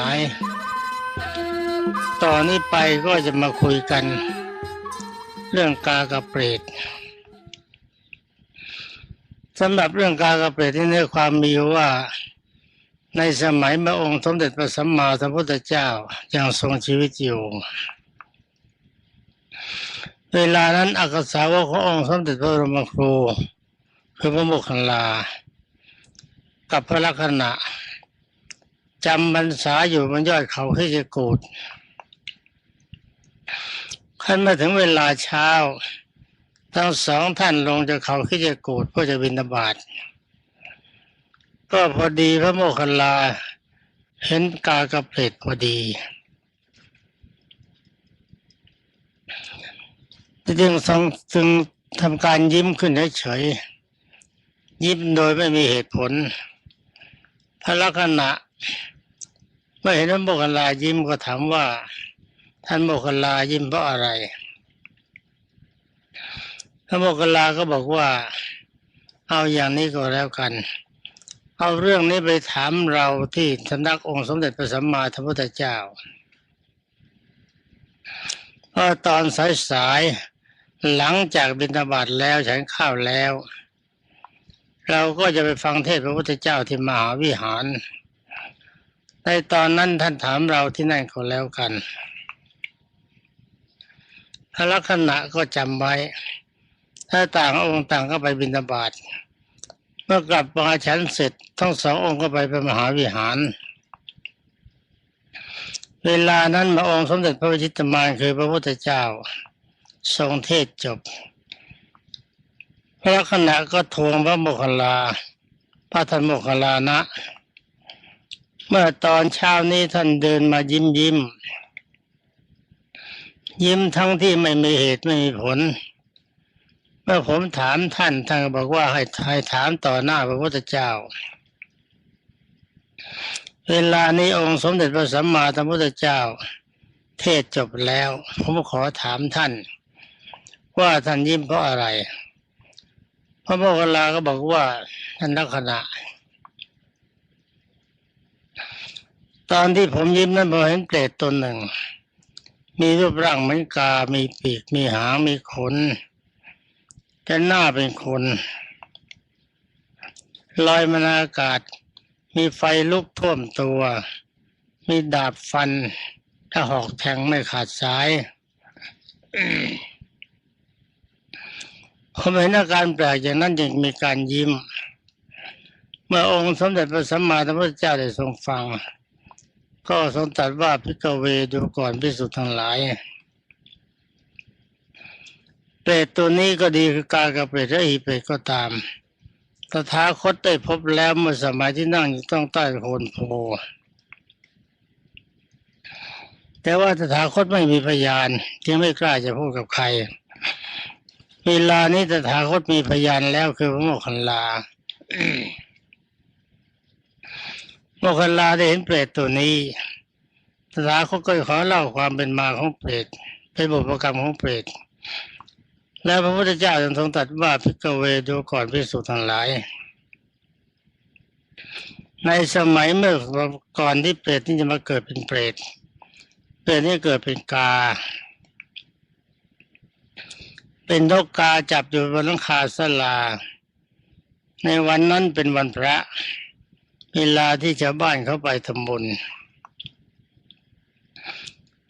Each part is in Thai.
ลาย ต่อนนี้ไปก็จะมาคุยกัน เรื่องกากับเปรตสำหรับเรื่องกากับเปรตที่เนื้อความมีว่าในสมัยพระองค์สมเด็จพระสัมมาสัมพุทธเจ้ายังทรงชีวิตอยู่ เวลานั้นอักษาวกขององค์สมเด็จพระบรมครู คือพระโมคคัลลา กับพระลักษณะ จำพรรษาอยู่บนยอดเขาที่จะกูดขั้นมาถึงเวลาเช้าทั้งสองท่านลงจากเขาที่จะกูดเพื่อจะบินบาตก็พอดีพระโมคคัลลา เห็นกากระเปรตพอดีจึงทรงจึงทำการยิ้มขึ้นเฉยๆยิ้มโดยไม่มีเหตุผลพระลักษณะ เมื่อเห็นพระโมคคัลลายิ้มก็ถามว่า ท่านโมคคัลลายิ้มเพราะอะไรพระโมคคัลลาก็บอกว่า เอาอย่างนี้ก็แล้วกัน เอาเรื่องนี้ไปถามเราที่สำนักองค์สมเด็จพระสัมมาสัมพุทธเจ้าพราตอนสายๆหลังจากบิณฑบาตแล้วฉันข้าวแล้ว เราก็จะไปฟังเทศพระพุทธเจ้าที่มหาวิหาร ในตอนนั้นท่านถามเราที่นั่นก็แล้วกันพระลักษณะก็จำไว้ ถ้าต่างองค์ต่างก็ไปบิณฑบาตเมื่อกลับมาฉันเสร็จทั้งสององค์ก็ไปไปมหาวิหาร เวลานั้นมาองค์สมเด็จพระวิชิตมารคือพระพุทธเจ้า ทรงเทศจบ พระลักษณะก็ทวงพระโมคคัลลาพระท่านโมคคัลลานะ เมื่อตอนเช้านี้ท่านเดินมายิ้มยิ้ม ยิ้มทั้งที่ไม่มีเหตุไม่มีผล เมื่อผมถามท่านท่านบอกว่าให้ให้ถามต่อหน้าพระพุทธเจ้า เวลานี้องค์สมเด็จพระสัมมาสัมพุทธเจ้า เทศจบแล้ว ผมขอถามท่าน ว่าท่านยิ้มเพราะอะไรพระโมคคัลลาก็บอกว่าท่านลักษณะ ตอนที่ผมยิ้มนั้นผมเห็นเปรตตนหนึ่ง มีรูปร่างเหมือนกา มีปีก มีหาง มีขนแต่หน้าเป็นคนลอยมาในอากาศ มีไฟลุกท่วมตัว มีดาบฟัน ถ้าหอกแทงไม่ขาดสาย ผมเห็นอาการแปลกอย่างนั้นจึงมีการยิ้ม เมื่อองค์สมเด็จพระสัมมาสัมพุทธเจ้าได้ทรงฟัง ก็ทรงตรัสว่าพิกเวดูก่อนพิสุทธ์ทั้งหลาย เปรตตัวนี้ก็ดีคือกากระเปรตและอีเปรตก็ตามตถาคตได้พบแล้วเมื่อสมัยที่นั่งอยู่ต้องใต้โคนโพแต่ว่าตถาคตไม่มีพยานจึงไม่กล้าจะพูดกับใคร เวลานี้ตถาคตมีพยานแล้วคือพระโมคคัลลา คคลาได้เห็นเปรตตัวนี้ตถาคตก็ขอเล่าความเป็นมาของเปรตเป็นบุพกรรมของเปรตแล้วพระพุทธเจ้าจึงทรงตรัสว่าพิกเวดูก่อนพิสูจน์ทั้งหลาย ในสมัยเมื่อก่อนที่เปรตนี่จะมาเกิดเป็นเปรตเปรตนี่เกิดเป็นกา เป็นนกกาจับอยู่บนหลังคาสลา ในวันนั้นเป็นวันพระ เวลาที่ชาวบ้านเขาไปทำบุญ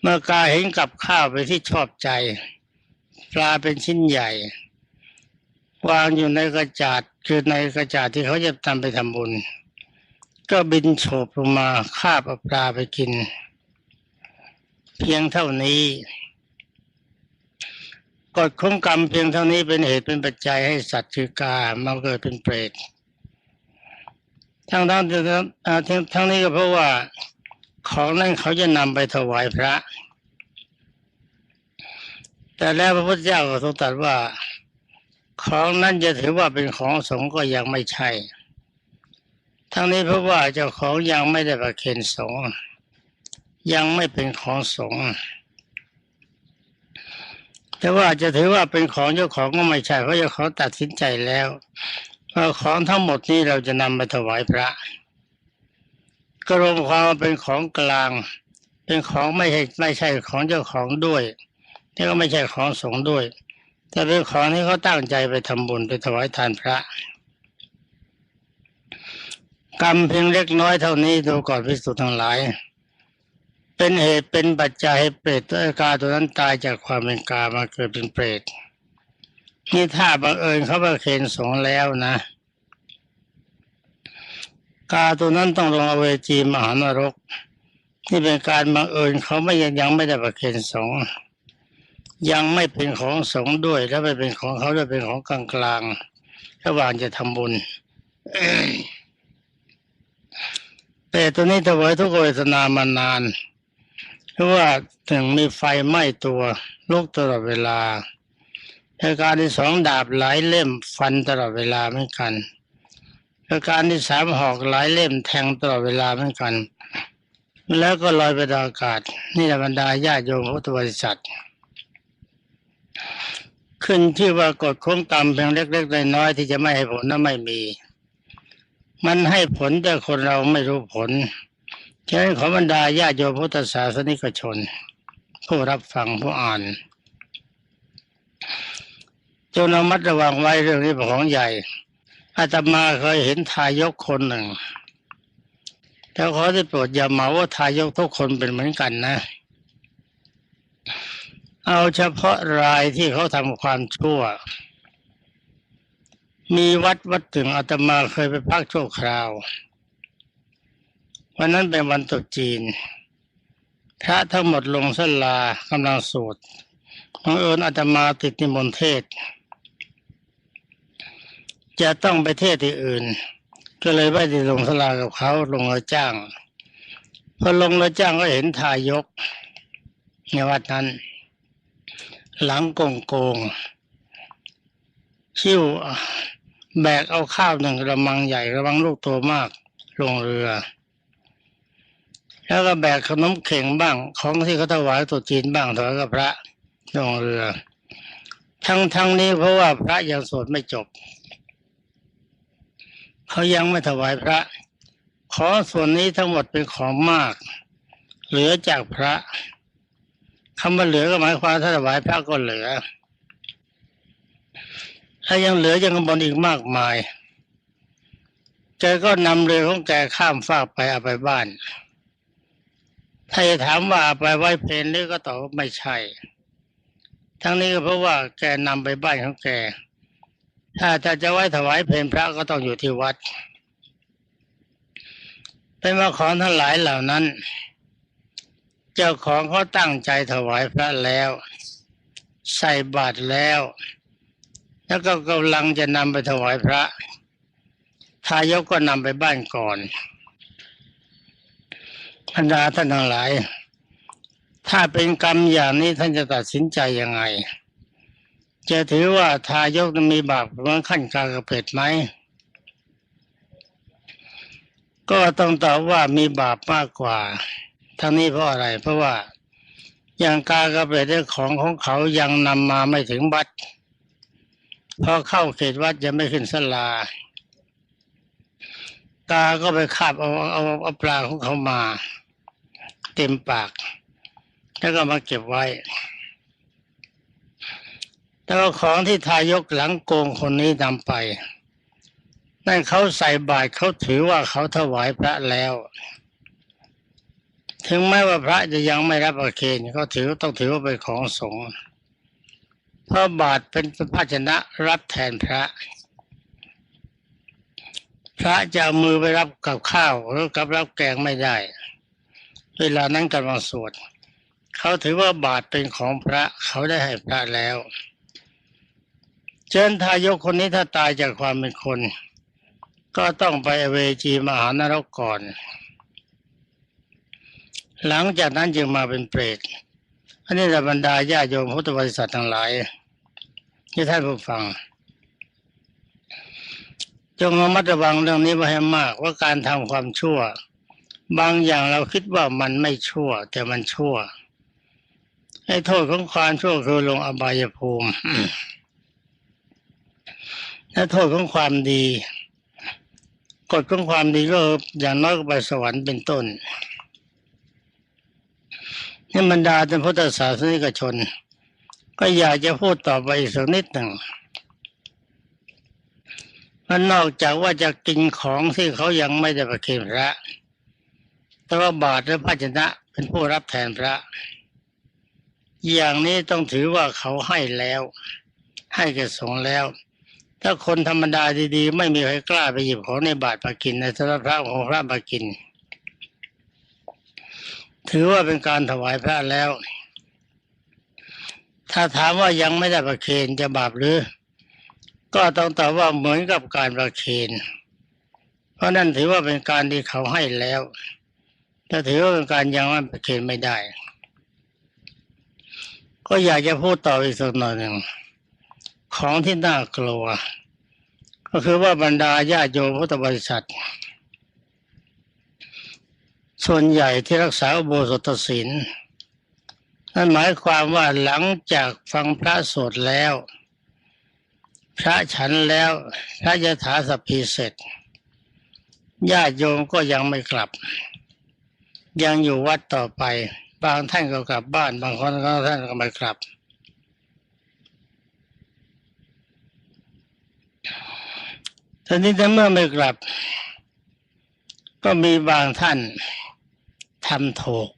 เมื่อกาเห็นกับข้าวไปที่ชอบใจ ปลาเป็นชิ้นใหญ่ วางอยู่ในกระจาดคือในกระจาดที่เขาจะทำไปทำบุญ ก็บินโฉบลงมาคาบเอาปลาไปกิน เพียงเท่านี้กฎของกรรมเพียงเท่านี้เป็นเหตุเป็นปัจจัยให้สัตว์คือกามาเกิดเป็นเปรต ทั้งทั้งทั้งทั้งนี้ก็เพราะว่าของนั้นเขาจะนำไปถวายพระ แต่แล้วพระพุทธเจ้าก็ทรงตรัสว่า ของนั้นจะถือว่าเป็นของสงฆ์ก็ยังไม่ใช่ ทั้งนี้เพราะว่าเจ้าของยังไม่ได้ประเคนสงฆ์ยังไม่เป็นของสงฆ์แต่ว่าจะถือว่าเป็นของเจ้าของก็ไม่ใช่เพราะเจ้าของตัดสินใจแล้ว ของทั้งหมดนี้เราจะนำไปถวายพระก็รวมความว่าเป็นของกลาง เป็นของไม่ใช่ไม่ใช่ของเจ้าของด้วยนี่ก็ไม่ใช่ของสงฆ์ด้วย แต่เป็นของที่เขาตั้งใจไปทำบุญไปถวายทานพระกรรมเพียงเล็กน้อยเท่านี้ดูก่อนพิสุทธ์ทั้งหลาย เป็นเหตุเป็นปัจจัยให้เปรตตัวกาตัวนั้นตายจากความเป็นกามาเกิดเป็นเปรต นี่ถ้าบังเอิญเขาประเคนสงแล้วนะ กาตัวนั้นต้องลงอเวจีมหานรก นี่เป็นการบังเอิญเขาไม่ยังยังไม่ได้ประเคนสงยังไม่เป็นของสงด้วย แล้วไม่เป็นของเขาด้วยเป็นของกลางกลางระหว่างจะทำบุญแต่ตัวนี้ถวายทุกเวทนามานาน เพราะว่าถึงมีไฟไหม้ตัวลุกตลอดเวลา ประการที่สองดาบหลายเล่มฟันตลอดเวลาเหมือนกันประการที่สามหอกหลายเล่มแทงตลอดเวลาเหมือนกัน แล้วก็ลอยไปในอากาศ นี่แหละบรรดาญาโยมพุทธบริษัท ขึ้นที่ว่ากฎของกรรมเพียงเล็กๆน้อยๆที่จะไม่ให้ผลนั้นไม่มี มันให้ผลแต่คนเราไม่รู้ผลฉะนั้นขอบรรดาญาโยมพุทธศาสนิกชน ผู้รับฟังผู้อ่าน จงระมัดระวังไว้เรื่องนี้เป็นของใหญ่อาตมาเคยเห็นทายกคนหนึ่งแต่ขอได้โปรดอย่าเหมาว่าทายกทุกคนเป็นเหมือนกันนะ เอาเฉพาะรายที่เขาทำความชั่ว มีวัดวัดถึงอาตมาเคยไปพักชั่วคราววันนั้นเป็นวันตรุษจีน พระทั้งหมดลงสลากำลังสวดบังเอิญอาตมาติดนิมนต์เทศ จะต้องไปเทศที่อื่น ก็เลยไม่ได้ลงสลากับเขาลงเลยจ้างพอลงเลยจ้างก็เห็นทายกในวัดนั้น หลังโกงโกงชิวแบกเอาข้าวหนึ่งกระมังใหญ่กระมังลูกโตมากลงเรือ แล้วก็แบกขนมเข่งบ้าง ของที่เขาถวายตรุษจีนบ้างถวายกับพระลงเรือ ทั้งทั้งนี้เพราะว่าพระยังสวดไม่จบ เขายังไม่ถวายพระ ขอส่วนนี้ทั้งหมดเป็นของมาก เหลือจากพระคำว่าเหลือก็หมายความถ้าถวายพระก็เหลือ ถ้ายังเหลือยังบนอีกมากมายแกก็นำเรือของแกข้ามฟากไปเอาไปบ้าน ถ้าจะถามว่าไปไหว้เพลนหรือก็ตอบว่าไม่ใช่ ทั้งนี้ก็เพราะว่าแกนำไปบ้านของแก ถ้าจะจะไว้ถวายเพลนพระก็ต้องอยู่ที่วัด เป็นว่าของทั้งหลายเหล่านั้น เจ้าของเขาตั้งใจถวายพระแล้ว ใส่บาตรแล้ว แล้วก็กำลังจะนำไปถวายพระ ทายกก็นำไปบ้านก่อนบรรดาท่านทั้งหลาย ถ้าเป็นกรรมอย่างนี้ท่านจะตัดสินใจยังไง จะถือว่าทายกมีบาปเหมือนขั้นกากระเพ็ดไหม ก็ต้องตอบว่ามีบาปมากกว่า ทั้งนี้เพราะอะไร เพราะว่าอย่างกากระเพ็ดได้ของของเขายังนำมาไม่ถึงวัดพอเข้าเขตวัดยังไม่ขึ้นสลากาก็ไปคาบเอาเอาเอาปลาของเขามา เต็มปาก แล้วก็มาเก็บไว้ แต่ว่าของที่ทายกหลังโกงคนนี้นำไป นั่นเขาใส่บาตรเขาถือว่าเขาถวายพระแล้ว ถึงแม้ว่าพระจะยังไม่รับประเคนเขาถือต้องถือว่าเป็นของสงฆ์เพราะบาตรเป็นภาชนะรับแทนพระ พระจะมือไปรับกับข้าวหรือกับรับแกงไม่ได้ เวลานั้นกำลังสวดเขาถือว่าบาตรเป็นของพระเขาได้ให้พระแล้ว เชิญทายกคนนี้ถ้าตายจากความเป็นคน ก็ต้องไปเวจีมหานรกก่อน หลังจากนั้นจึงมาเป็นเปรตอันนี้แหละบรรดาญาโยมพุทธบริษัททั้งหลายที่ท่านผู้ฟังจงระมัดระวังเรื่องนี้ไว้ให้มากว่าการทำความชั่ว บางอย่างเราคิดว่ามันไม่ชั่ว แต่มันชั่วให้โทษของความชั่วคือลงอบายภูมิ และโทษของความดีกฎของความดีก็อย่างน้อยก็ไปสวรรค์เป็นต้นนี่บรรดาท่านพุทธศาสนิกชน ก็อยากจะพูดต่อไปอีกสักนิดหนึ่งมันนอกจากว่าจะกินของที่เขายังไม่ได้ประเคนพระ แต่ว่าบาตรและภาชนะเป็นผู้รับแทนพระ อย่างนี้ต้องถือว่าเขาให้แล้ว ให้แก่สงแล้ว ถ้าคนธรรมดาดีๆ ไม่มีใครกล้าไปหยิบของในบาตรมากินในสำหรับพระของพระมากิน ถือว่าเป็นการถวายพระแล้ว ถ้าถามว่ายังไม่ได้ประเคนจะบาปหรือ ก็ต้องตอบว่าเหมือนกับการประเคนเพราะนั่นถือว่าเป็นการที่เขาให้แล้วถ้าถือว่าเป็นการยังไม่ประเคนไม่ได้ ก็อยากจะพูดต่ออีกสักหน่อยหนึ่ง ของที่น่ากลัว ก็คือว่าบรรดาญาโยมพุทธบริษัท ส่วนใหญ่ที่รักษาอุโบสถศีลนั่นหมายความว่าหลังจากฟังพระสวดแล้ว พระฉันแล้วพระยถาสัพพีเสร็จญาติโยมก็ยังไม่กลับ ยังอยู่วัดต่อไป บางท่านก็กลับบ้าน บางคนก็ท่านก็ไม่กลับ ทีนี้ถ้าเมื่อไม่กลับ ก็มีบางท่านทำถูก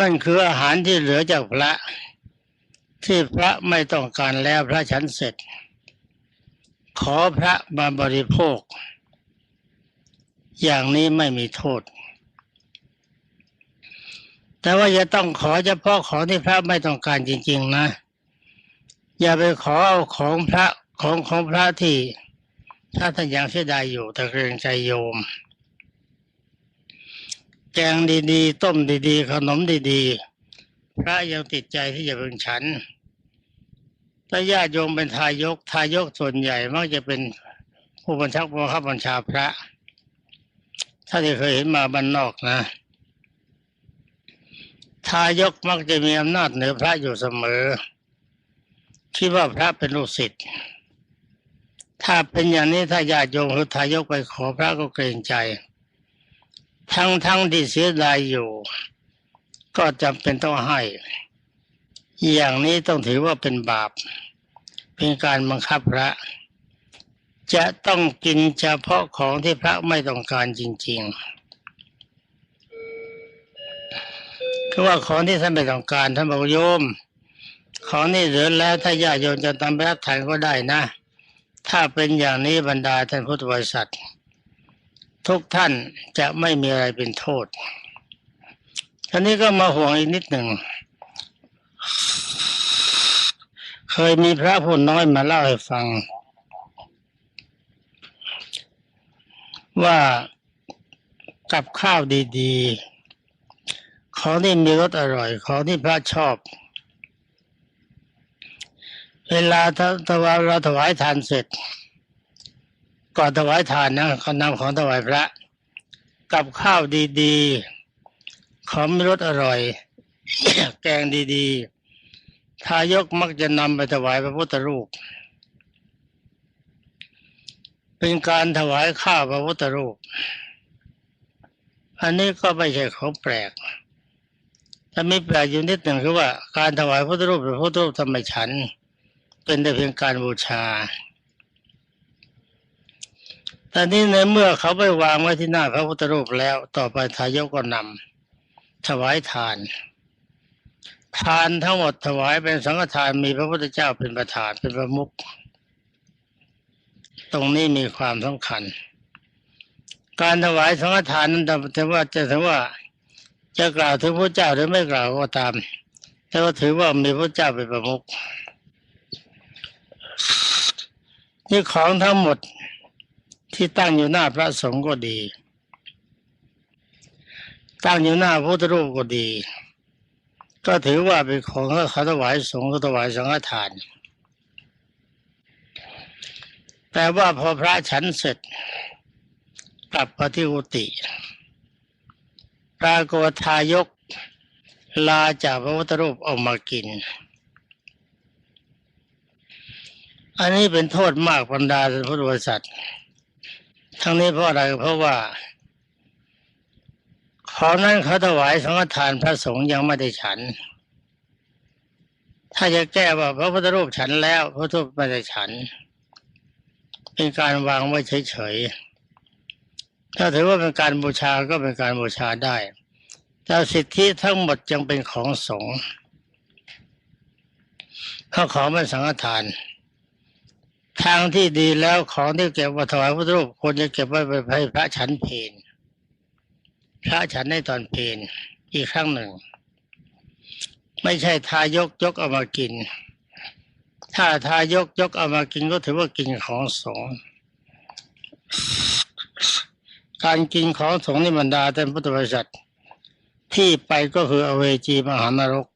นั่นคืออาหารที่เหลือจากพระ ที่พระไม่ต้องการแล้วพระฉันเสร็จ ขอพระมาบริโภค อย่างนี้ไม่มีโทษ แต่ว่าจะต้องขอเฉพาะของที่พระไม่ต้องการจริง ๆ นะ อย่าไปขอเอาของพระของของพระที่ ถ้าท่านยังเสียดายอยู่แต่เกรงใจโยม แกงดีๆ ต้มดีๆ ขนมดีๆ พระยังติดใจที่จะเป็นฉัน ถ้าญาติโยมเป็นทายก ทายกส่วนใหญ่มักจะเป็นผู้บัญชาบังคับบัญชาพระ ถ้าที่เคยเห็นมาบ้านนอกนะ ทายกมักจะมีอำนาจเหนือพระอยู่เสมอคิดว่าพระเป็นลูกศิษย์ ถ้าเป็นอย่างนี้ถ้าญาติโยมหรือทายกไปขอพระก็เกรงใจ ทั้งทั้งที่เสียดายอยู่ ก็จำเป็นต้องให้ อย่างนี้ต้องถือว่าเป็นบาป เป็นการบังคับพระ จะต้องกินเฉพาะของที่พระไม่ต้องการจริงๆคือว่าของที่ท่านไม่ต้องการท่านบอกโยม ของนี่เหลือแล้วถ้าญาติโยมจะตามไปรับทานก็ได้นะ ถ้าเป็นอย่างนี้บรรดาท่านพุทธบริษัท ทุกท่านจะไม่มีอะไรเป็นโทษทีนี้ก็มาห่วงอีกนิดหนึ่ง เคยมีพระผู้น้อยมาเล่าให้ฟัง ว่ากับข้าวดี ๆ ของที่มีรสอร่อย ของที่พระชอบ เวลาถ้าถ้าว่าเราถวายทานเสร็จ ก่อนถวายทานนะเขานำของถวายพระ กับข้าวดีๆของมีรสอร่อย แกงดีๆทายกมักจะนำไปถวายพระพุทธรูป เป็นการถวายข้าวพระพุทธรูป อันนี้ก็ไม่ใช่ของแปลกถ้ามีแปลกอยู่นิดหนึ่งคือว่าการถวายพระพุทธรูปหรือพระพุทธรูปทำไมฉัน เป็นแต่เพียงการบูชาแต่นี้ในเมื่อเขาไปวางไว้ที่หน้าพระพุทธรูปแล้ว ต่อไปทายกก็นำถวายทาน ทานทั้งหมดถวายเป็นสังฆทานมีพระพุทธเจ้าเป็นประธานเป็นประมุขตรงนี้มีความสำคัญ การถวายสังฆทานนั้นแต่ว่าจะถือว่าจะกล่าวถึงพระเจ้าหรือไม่กล่าวก็ตาม แต่ว่าถือว่ามีพระเจ้าเป็นประมุข นี่ของทั้งหมดที่ตั้งอยู่หน้าพระสงฆ์ก็ดี ตั้งอยู่หน้าพระพุทธรูปก็ดี ก็ถือว่าเป็นของเขาถวายสงฆ์เขาถวายสังฆทาน แต่ว่าพอพระฉันเสร็จ กลับมาที่กุฏิปรากฏทายกลาจากพระพุทธรูปออกมากิน อันนี้เป็นโทษมากบรรดาท่านพุทธบริษัททั้งนี้เพราะอะไรเพราะว่าของนั้นเขาถวายสังฆทานพระสงฆ์ยังไม่ได้ฉัน ถ้าจะแก้ว่าพระพุทธรูปฉันแล้วพระพุทธรูปไม่ได้ฉัน เป็นการวางไว้เฉยๆถ้าถือว่าเป็นการบูชาก็เป็นการบูชาได้ แต่สิทธิทั้งหมดยังเป็นของสงฆ์เขาขอเป็นสังฆทาน ทางที่ดีแล้วของที่เก็บไว้ถวายพระรูปควรจะเก็บไว้ไปให้พระฉันเพนพระฉันในตอนเพนอีกครั้งหนึ่ง ไม่ใช่ทายกยกเอามากิน ถ้าทายกยกเอามากินก็ถือว่ากินของสงการกินของสงฆ์นี่บรรดาท่านพุทธบริษัทที่ไปก็คืออเวจีมหานรก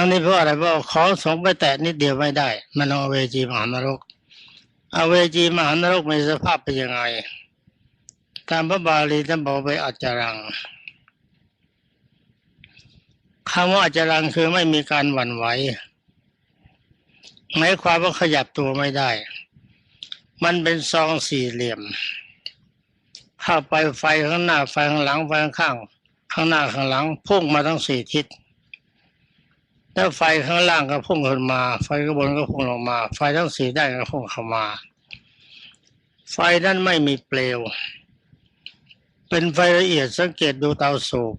ทั้งนี้เพราะอะไรเพราะของสงไปแตะนิดเดียวไม่ได้ มันเอาเวจีมหานรกอเวจีมหานรกมีสภาพเป็นยังไง ตามพระบาลีท่านบอกไปอัจจารังคำว่าอัจจารังคือไม่มีการหวั่นไหวหมายความว่าขยับตัวไม่ได้ มันเป็นซองสี่เหลี่ยม เข้าไปไฟข้างหน้าไฟข้างหลังไฟข้างข้างข้างหน้าข้างหลังพุ่งมาทั้งสี่ทิศ แล้วไฟข้างล่างก็พุ่งขึ้นมา ไฟข้างบนก็พุ่งลงมา ไฟทั้งสี่ด้านก็พุ่งเข้ามา ไฟนั้นไม่มีเปลว เป็นไฟละเอียดสังเกตดูเตาสูบ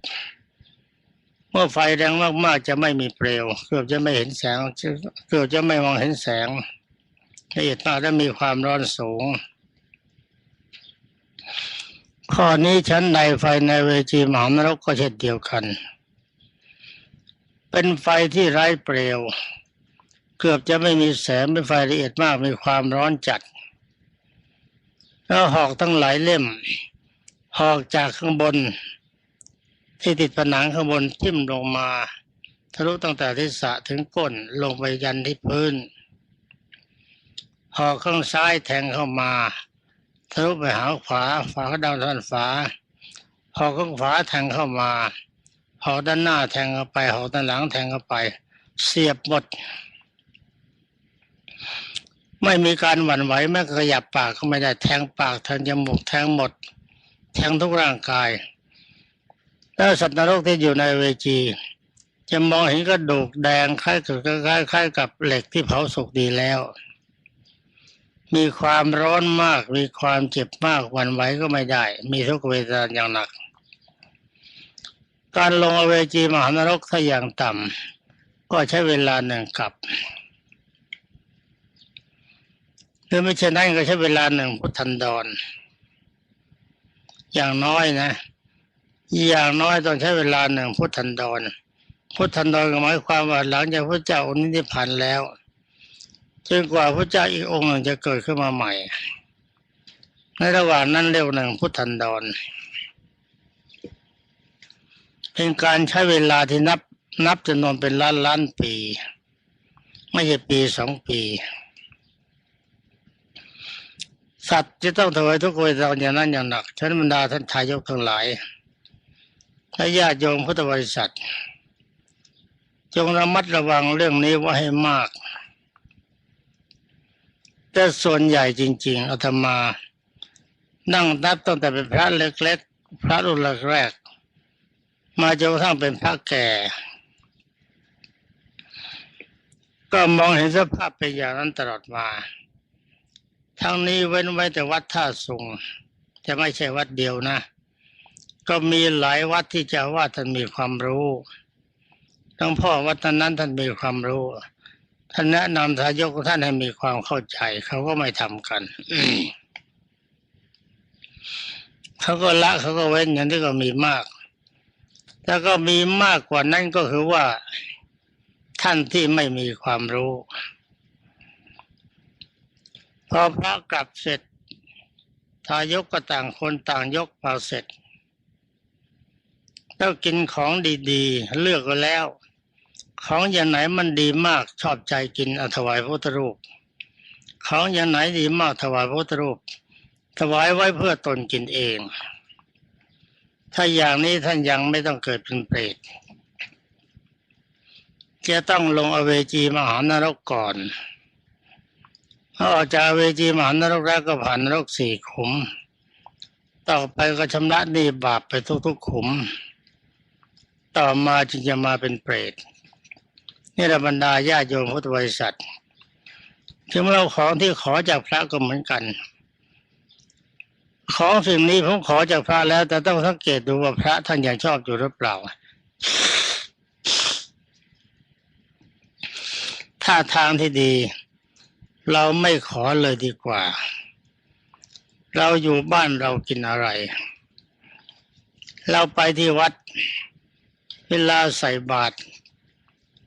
เมื่อไฟแรงมากๆจะไม่มีเปลว เกือบจะไม่เห็นแสงเกือบจะไม่มองเห็นแสงละเอียดมากและมีความร้อนสูง ข้อนี้ชั้นในไฟในเวจีมหานรกก็เช่นเดียวกัน เป็นไฟที่ไร้เปลว เกือบจะไม่มีแสงเป็นไฟละเอียดมากมีความร้อนจัดแล้วหอกทั้งหลายเล่ม หอกจากข้างบน ที่ติดผนังข้างบนทิ่มลงมา ทะลุตั้งแต่ทิศะถึงก้นลงไปยันที่พื้น หอกข้างซ้ายแทงเข้ามาทะลุไปหาขวาฝาดาวด้านฝาหอกข้างขวาแทงเข้ามา หอกด้านหน้าแทงเข้าไปหอกด้านหลังแทงเข้าไป เสียบหมด ไม่มีการหวั่นไหวแม้ขยับปากก็ไม่ได้แทงปากแทงจมูกแทงหมด แทงทุกร่างกาย แล้วสัตว์นรกที่อยู่ในเวจี จะมองเห็นกระดูกแดงคล้ายกับคล้ายคล้ายกับเหล็กที่เผาสุกดีแล้ว มีความร้อนมาก มีความเจ็บมากหวั่นไหวก็ไม่ได้ มีทุกเวทนาอย่างหนัก การลงอเวจีมหานรกถ้าอย่างต่ำก็ใช้เวลาหนึ่งกับหรือไม่เช่นนั้นก็ใช้เวลาหนึ่งพุทธันดร อย่างน้อยนะ อย่างน้อยต้องใช้เวลาหนึ่งพุทธันดร พุทธันดรหมายความว่าหลังจากพระเจ้าองค์นี้นิพพานแล้วจนกว่าพระเจ้าอีกองค์หนึ่งจะเกิดขึ้นมาใหม่ ในระหว่างนั้นเร็วหนึ่งพุทธันดร เป็นการใช้เวลาที่นับนับจำนวนเป็นล้านล้านปี ไม่ใช่ปีสองปี สัตว์จะต้องถวายทุกเวทนาอย่างนั้นอย่างหนักท่านบรรดาท่านทายกทั้งหลายและญาติโยมพุทธบริษัท จงระมัดระวังเรื่องนี้ไว่าให้มาก แต่ส่วนใหญ่จริง ๆอาตมา นั่งนับตั้งแต่เป็นพระเล็กๆพระรุ่นแรก มาจนกระทั่งเป็นพระแก่ ก็มองเห็นสภาพเป็นอย่างนั้นตลอดมา ทั้งนี้เว้นไว้แต่วัดท่าสุงจะไม่ใช่วัดเดียวนะ ก็มีหลายวัดที่เจะว่าท่านมีความรู้ทั้งพ่อวัดนั้นท่านมีความรู้ท่านแนะนำทายกท่านให้มีความเข้าใจ เขาก็ไม่ทำกันเขาก็ละเขาก็เว้นอย่างที่ก็มีมาก แล้วก็มีมากกว่านั้นก็คือว่าท่านที่ไม่มีความรู้ พอพระกลับเสร็จ ทายกก็ต่างคนต่างยกเปล่าเสร็จแล้วกินของดีๆ เลือกก็แล้ว ของอย่างไหนมันดีมากชอบใจกินอถวายพระพุทธรูป ของอย่างไหนดีมากถวายพระพุทธรูป ถวายไว้เพื่อตนกินเอง ถ้าอย่างนี้ท่านยังไม่ต้องเกิดเป็นเปรตจะต้องลงอเวจีมหานรกก่อนพอออกจากเวทีมหานรกแล้วก็ผ่านนรกสี่ขุม ต่อไปก็ชำระหนี้บาปไปทุกๆขุม ต่อมาจึงจะมาเป็นเปรตนี่ระบรรดาญาโยมพุทธบริษัทถึงเราของที่ขอจากพระก็เหมือนกัน ของสิ่งนี้ผมขอจากพระแล้ว แต่ต้องสังเกตดูว่าพระท่านยังชอบอยู่หรือเปล่า ถ้าทางที่ดี เราไม่ขอเลยดีกว่า เราอยู่บ้านเรากินอะไร เราไปที่วัด เวลาใส่บาตร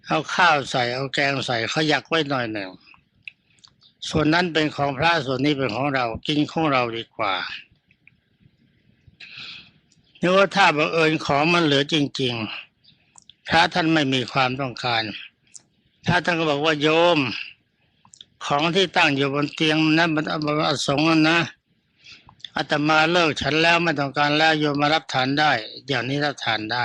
เอาข้าวใส่เอาแกงใส่เขาอยากไว้หน่อยหนึ่งส่วนนั้นเป็นของพระส่วนนี้เป็นของเรากินของเราดีกว่า นึกว่าถ้าบังเอิญของมันเหลือจริง ๆ พระท่านไม่มีความต้องการพระท่านก็บอกว่าโยม ของที่ตั้งอยู่บนเตียงนั้นมันอสงฆ์นะอาตมาเลิกฉันแล้วไม่ต้องการแล้วโยมมารับทานได้ อย่างนี้รับทานได้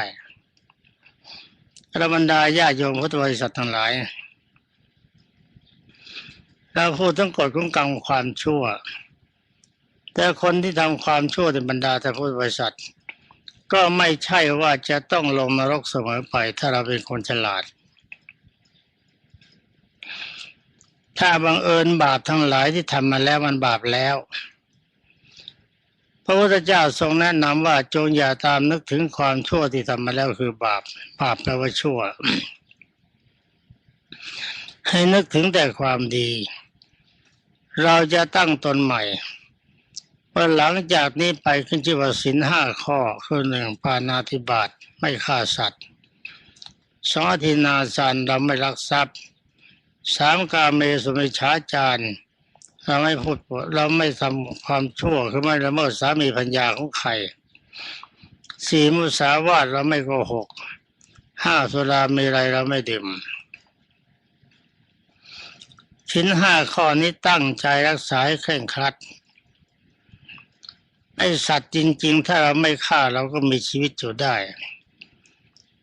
ระบรรดาญาโยมพุทธบริษัททั้งหลายเราพูดต้องกฎของกรรมความชั่ว แต่คนที่ทำความชั่วในบรรดาท่าพุทธบริษัท ก็ไม่ใช่ว่าจะต้องลงนรกเสมอไป ถ้าเราเป็นคนฉลาด ถ้าบังเอิญบาปทั้งหลายที่ทำมาแล้วมันบาปแล้ว พระพุทธเจ้าทรงแนะนำว่าจงอย่าตามนึกถึงความชั่วที่ทำมาแล้วคือบาป บาปแปลว่าชั่ว ให้นึกถึงแต่ความดี เราจะตั้งตนใหม่ ว่าหลังจากนี้ไปขึ้นชื่อว่าสินห้าข้อคือหนึ่งปานาธิบาตไม่ฆ่าสัตว์สองอธินาสารเราไม่ลักทรัพย์สามกาเมสุมิชาจารเราไม่พูดเราไม่ทำความชั่วคือไม่ละเมิดสามีพัญญาของใครสี่มุสาวาทเราไม่โกหกห้าสุรามีไรเราไม่ดื่มชิ้นห้าข้อนี้ตั้งใจรักษาให้เคร่งครัด ไอสัตว์จริง ๆ ถ้าเราไม่ฆ่าเราก็มีชีวิตอยู่ได้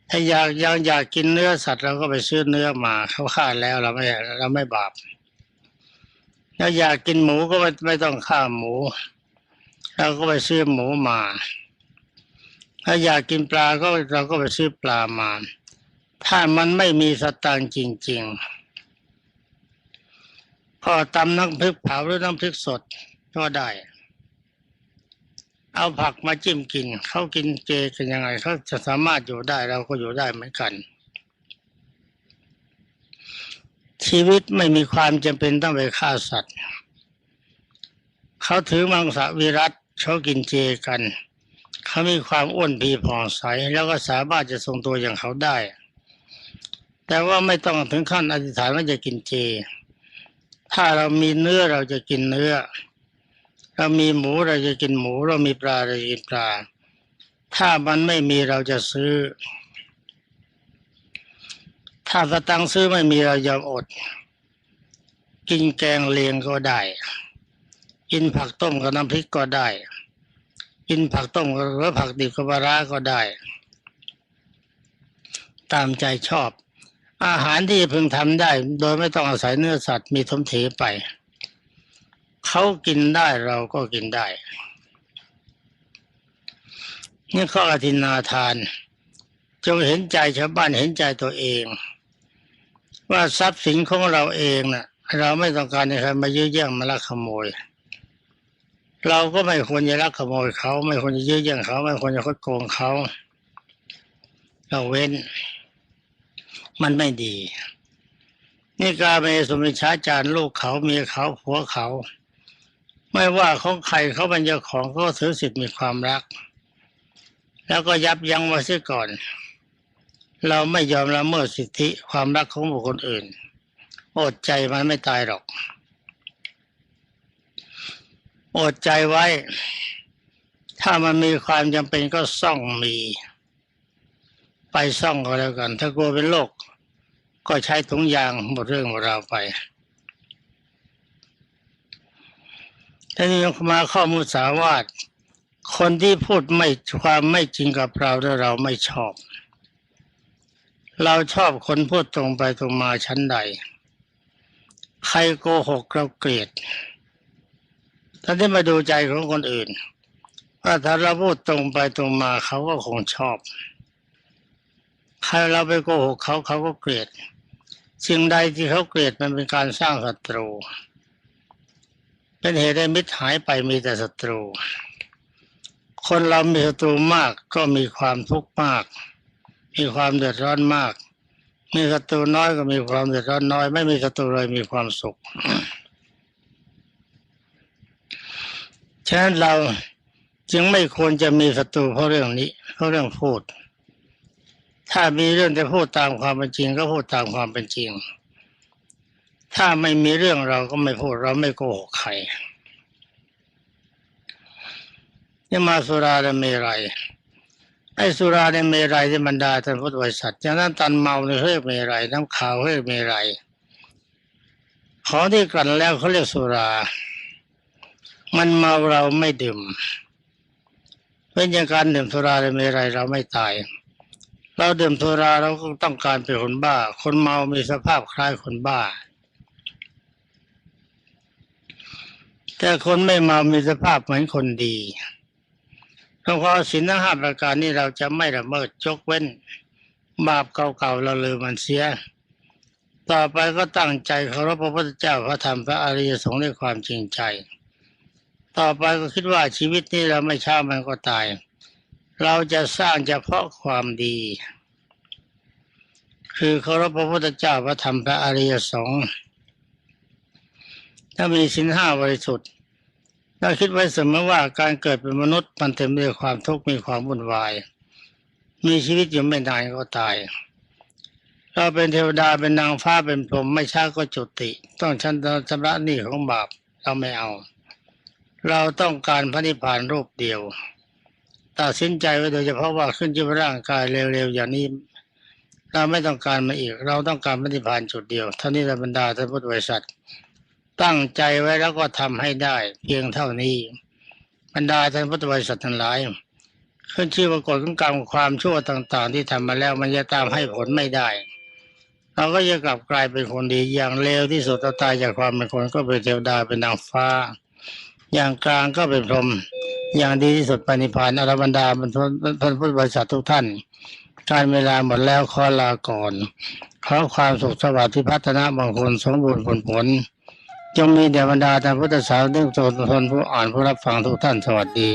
ถ้าอยากยังอยากกินเนื้อสัตว์เราก็ไปซื้อเนื้อมาเขาฆ่าแล้วเราไม่เราไม่บาปถ้าอยากกินหมูก็ไม่ไม่ต้องฆ่าหมูเราก็ไปซื้อหมูมา ถ้าอยากกินปลาก็เราก็ไปซื้อปลามา ถ้ามันไม่มีสตางค์จริง ๆ พอตำน้ำพริกเผาหรือน้ำพริกสดก็ได้ เอาผักมาจิ้มกินเขากินเจกันยังไงเขาจะสามารถอยู่ได้เราก็อยู่ได้เหมือนกัน ชีวิตไม่มีความจำเป็นต้องไปฆ่าสัตว์เขาถือมังสวิรัตเขากินเจกันเขามีความอ้วนพีผ่องใสแล้วก็สามารถจะทรงตัวอย่างเขาได้ แต่ว่าไม่ต้องถึงขั้นอธิษฐานว่าจะกินเจ ถ้าเรามีเนื้อเราจะกินเนื้อ เรามีหมูเราจะกินหมู เรามีปลาเราจะกินปลา ถ้ามันไม่มีเราจะซื้อ ถ้าสตังค์ซื้อไม่มีเรายอมอด กินแกงเลียงก็ได้ กินผักต้มกับน้ำพริกก็ได้ กินผักต้มหรือผักดิบกับปลาร้าก็ได้ ตามใจชอบ อาหารที่พึงทำได้ โดยไม่ต้องอาศัยเนื้อสัตว์มีทมเถไป เขากินได้เราก็กินได้ นี่ข้ออธินาทาน จงเห็นใจชาวบ้านเห็นใจตัวเอง ว่าทรัพย์สินของเราเองน่ะ เราไม่ต้องการให้ใครมายื้อแย่งมาลักขโมย เราก็ไม่ควรจะลักขโมยเขา ไม่ควรจะยื้อแย่งเขา ไม่ควรจะคดโกงเขาเราเว้น มันไม่ดีนี่กาเมสมิชาจารย์ลูกเขาเมียเขาผัวเขา ไม่ว่าของใครเขาเป็นเจ้าของเขาก็ถือสิทธิ์มีความรัก แล้วก็ยับยั้งไว้เสียก่อน เราไม่ยอมละเมิดสิทธิความรักของบุคคลอื่น อดใจมันไม่ตายหรอก อดใจไว้ ถ้ามันมีความจำเป็นก็ซ่องมี ไปซ่องก็แล้วกัน ถ้ากลัวเป็นโรคก็ใช้ถุงยางหมดเรื่องหมดราวไป ทีนี้มาข้อมูลสาวาทคนที่พูดไม่ความไม่จริงกับเราแล้วเราไม่ชอบ เราชอบคนพูดตรงไปตรงมาชั้นใด ใครโกหกเราเกลียดท่านที่มาดูใจของคนอื่นว่าถ้าเราพูดตรงไปตรงมาเขาก็คงชอบ ใครเราไปโกหกเขาเขาก็เกลียดสิ่งใดที่เขาเกลียดมันเป็นการสร้างศัตรู เป็นเหตุให้มิตรหายไปมีแต่ศัตรู คนเรามีศัตรูมากก็มีความทุกข์มาก มีความเดือดร้อนมาก มีศัตรูน้อยก็มีความเดือดร้อนน้อย ไม่มีศัตรูเลยมีความสุขฉะนั้นเราจึงไม่ควรจะมีศัตรูเพราะเรื่องนี้เพราะเรื่องพูด ถ้ามีเรื่องจะพูดตามความเป็นจริง ก็พูดตามความเป็นจริง ถ้าไม่มีเรื่องเราก็ไม่พูดเราไม่โกหกใครนี่มาสุราและเมรัยไอ้สุราในเมรัยที่บรรดาท่านพุทธบริษัทอย่างนั้นตันเมาในเรียกเมรัยน้ำขาวเรียกเมรัยของที่กลั่นแล้วเขาเรียกสุรา มันเมาเราไม่ดื่มเป็นอย่างการดื่มสุราในเมรัยเราไม่ตาย เราดื่มสุราเราก็ต้องการเป็นคนบ้า คนเมามีสภาพคล้ายคนบ้า แต่คนไม่เมามีสภาพเหมือนคนดีเพราะว่าศีลทั้งห้าประการนี้เราจะไม่ละเมิดยกเว้น บาปเก่าๆเราลืมมันเสีย ต่อไปก็ตั้งใจเคารพพระพุทธเจ้าพระธรรมพระอริยสงฆ์ด้วยความจริงใจ ต่อไปก็คิดว่าชีวิตนี้เราไม่ช้ามันก็ตาย เราจะสร้างเฉพาะความดี คือเคารพพระพุทธเจ้าพระธรรมพระอริยสงฆ์ ถ้ามีสินห้าบริสุทธิ์ถ้าคิดไว้เสมอว่าการเกิดเป็นมนุษย์มันเต็มไปด้วยความทุกข์มีความวุ่นวาย มีชีวิตอยู่ไม่นานก็ตายเราเป็นเทวดาเป็นนางฟ้าเป็นพรหมไม่ช้าก็จุติ ต้องชันชำระหนี้ของบาปเราไม่เอา เราต้องการพระนิพพานรูปเดียวตัดสินใจไว้โดยเฉพาะว่าขึ้นชีวร่างกายเร็วๆอย่างนี้เราไม่ต้องการมาอีก เราต้องการพระนิพพานจุดเดียวเท่านี้แหละบรรดาท่านพุทธบริษัท ตั้งใจไว้แล้วก็ทำให้ได้ เพียงเท่านี้บรรดาท่านพุทธบริษัททั้งหลายขึ้นชื่อปรากฏของกรรมความชั่วต่างๆ ที่ทำมาแล้วมันจะตามให้ผลไม่ได้ เราก็จะกลับกลายเป็นคนดีอย่างเลวที่สุดตายจากความเป็นคนก็เป็นเทวดาเป็นนางฟ้า อย่างกลางก็เป็นพรหมอย่างดีที่สุดปณิพานอรบรรดาบรรทุท่านพุทธบริษัททุกท่าน การเวลาหมดแล้วขอลาก่อนขอความสุขสวัสดิ์ที่พัฒนาบางคนสมบูรณ์ผลผล จงมีเดบรรดาท่านพุทธสาวกทุกชนผู้อ่านผู้รับฟังทุกท่านสวัสดี